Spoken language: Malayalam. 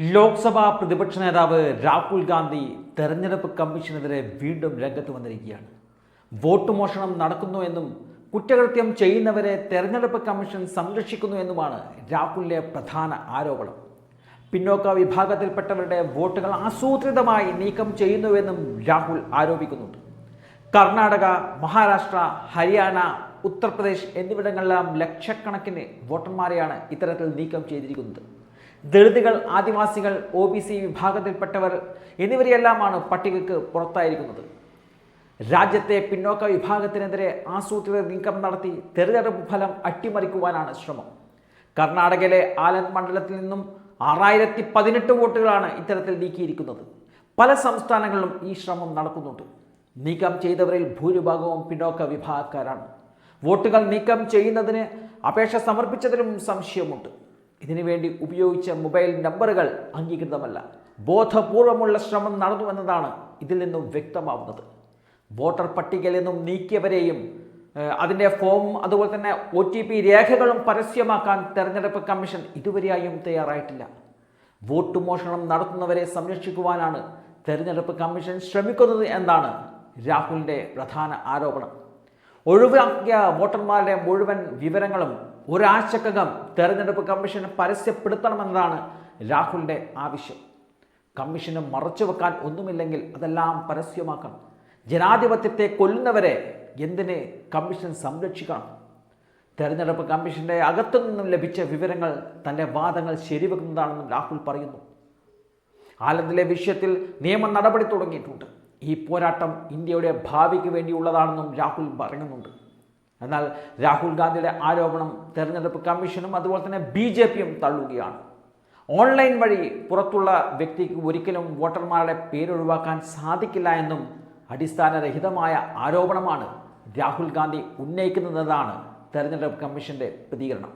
ലോക്സഭാ പ്രതിപക്ഷ നേതാവ് രാഹുൽ ഗാന്ധി തെരഞ്ഞെടുപ്പ് കമ്മീഷനെതിരെ വീണ്ടും രംഗത്ത് വന്നിരിക്കുകയാണ്. വോട്ട് മോഷണം നടക്കുന്നു എന്നും കുറ്റകൃത്യം ചെയ്യുന്നവരെ തെരഞ്ഞെടുപ്പ് കമ്മീഷൻ സംരക്ഷിക്കുന്നു എന്നുമാണ് രാഹുലിന്റെ പ്രധാന ആരോപണം. പിന്നോക്ക വിഭാഗത്തിൽപ്പെട്ടവരുടെ വോട്ടുകൾ ആസൂത്രിതമായി നീക്കം ചെയ്യുന്നുവെന്നും രാഹുൽ ആരോപിക്കുന്നുണ്ട്. കർണാടക മഹാരാഷ്ട്ര ഹരിയാന ഉത്തർപ്രദേശ് എന്നിവിടങ്ങളിലെല്ലാം ലക്ഷക്കണക്കിന് വോട്ടർമാരെയാണ് ഇത്തരത്തിൽ നീക്കം ചെയ്തിരിക്കുന്നത്. ദളിതുകൾ ആദിവാസികൾ ഒ ബി സി വിഭാഗത്തിൽപ്പെട്ടവർ എന്നിവരെയെല്ലാമാണ് പട്ടികയ്ക്ക് പുറത്തായിരിക്കുന്നത്. രാജ്യത്തെ പിന്നോക്ക വിഭാഗത്തിനെതിരെ ആസൂത്രിത നീക്കം നടത്തി തെരഞ്ഞെടുപ്പ് ഫലം അട്ടിമറിക്കുവാനാണ് ശ്രമം. കർണാടകയിലെ ആലന്ദ് മണ്ഡലത്തിൽ നിന്നും ആറായിരത്തി പതിനെട്ട് വോട്ടുകളാണ് ഇത്തരത്തിൽ നീക്കിയിരിക്കുന്നത്. പല സംസ്ഥാനങ്ങളിലും ഈ ശ്രമം നടക്കുന്നുണ്ട്. നീക്കം ചെയ്തവരിൽ ഭൂരിഭാഗവും പിന്നോക്ക വിഭാഗക്കാരാണ്. വോട്ടുകൾ നീക്കം ചെയ്യുന്നതിന് അപേക്ഷ സമർപ്പിച്ചതിലും സംശയമുണ്ട്. ഇതിനുവേണ്ടി ഉപയോഗിച്ച മൊബൈൽ നമ്പറുകൾ അംഗീകൃതമല്ല. ബോധപൂർവമുള്ള ശ്രമം നടന്നുവെന്നതാണ് ഇതിൽ നിന്നും വ്യക്തമാവുന്നത്. വോട്ടർ പട്ടികയിൽ നിന്നും നീക്കിയവരെയും അതിന്റെ ഫോം അതുപോലെ തന്നെ ഒ ടി പി രേഖകളും പരസ്യമാക്കാൻ തെരഞ്ഞെടുപ്പ് കമ്മീഷൻ ഇതുവരെയായും തയ്യാറായിട്ടില്ല. വോട്ട് മോഷണം നടത്തുന്നവരെ സംരക്ഷിക്കുവാനാണ് തെരഞ്ഞെടുപ്പ് കമ്മീഷൻ ശ്രമിക്കുന്നത് എന്നാണ് രാഹുലിന്റെ പ്രധാന ആരോപണം. ഒഴിവാക്കിയ വോട്ടർമാരുടെ മുഴുവൻ വിവരങ്ങളും ഒരാഴ്ചക്കകം തെരഞ്ഞെടുപ്പ് കമ്മീഷനെ പരസ്യപ്പെടുത്തണമെന്നതാണ് രാഹുലിന്റെ ആവശ്യം. കമ്മീഷന് മറച്ചു വെക്കാൻ ഒന്നുമില്ലെങ്കിൽ അതെല്ലാം പരസ്യമാക്കണം. ജനാധിപത്യത്തെ കൊല്ലുന്നവരെ എന്തിനെ കമ്മീഷൻ സംരക്ഷിക്കണം? തെരഞ്ഞെടുപ്പ് കമ്മീഷന്റെ അകത്തു നിന്നും ലഭിച്ച വിവരങ്ങൾ തന്റെ വാദങ്ങൾ ശരിവെക്കുന്നതാണെന്നും രാഹുൽ പറയുന്നു. ആലന്ദിലെ വിഷയത്തിൽ നിയമ നടപടി തുടങ്ങിയിട്ടുണ്ട്. ഈ പോരാട്ടം ഇന്ത്യയുടെ ഭാവിക്ക് വേണ്ടിയുള്ളതാണെന്നും രാഹുൽ പറയുന്നുണ്ട്. എന്നാൽ രാഹുൽ ഗാന്ധിയുടെ ആരോപണം തെരഞ്ഞെടുപ്പ് കമ്മീഷനും അതുപോലെ തന്നെ ബി ജെ പിയും തള്ളുകയാണ്. ഓൺലൈൻ വഴി പുറത്തുള്ള വ്യക്തിക്ക് ഒരിക്കലും വോട്ടർമാരുടെ പേരൊഴിവാക്കാൻ സാധിക്കില്ല എന്നും അടിസ്ഥാനരഹിതമായ ആരോപണമാണ് രാഹുൽ ഗാന്ധി ഉന്നയിക്കുന്നതെന്നാണ് തെരഞ്ഞെടുപ്പ് കമ്മീഷന്റെ പ്രതികരണം.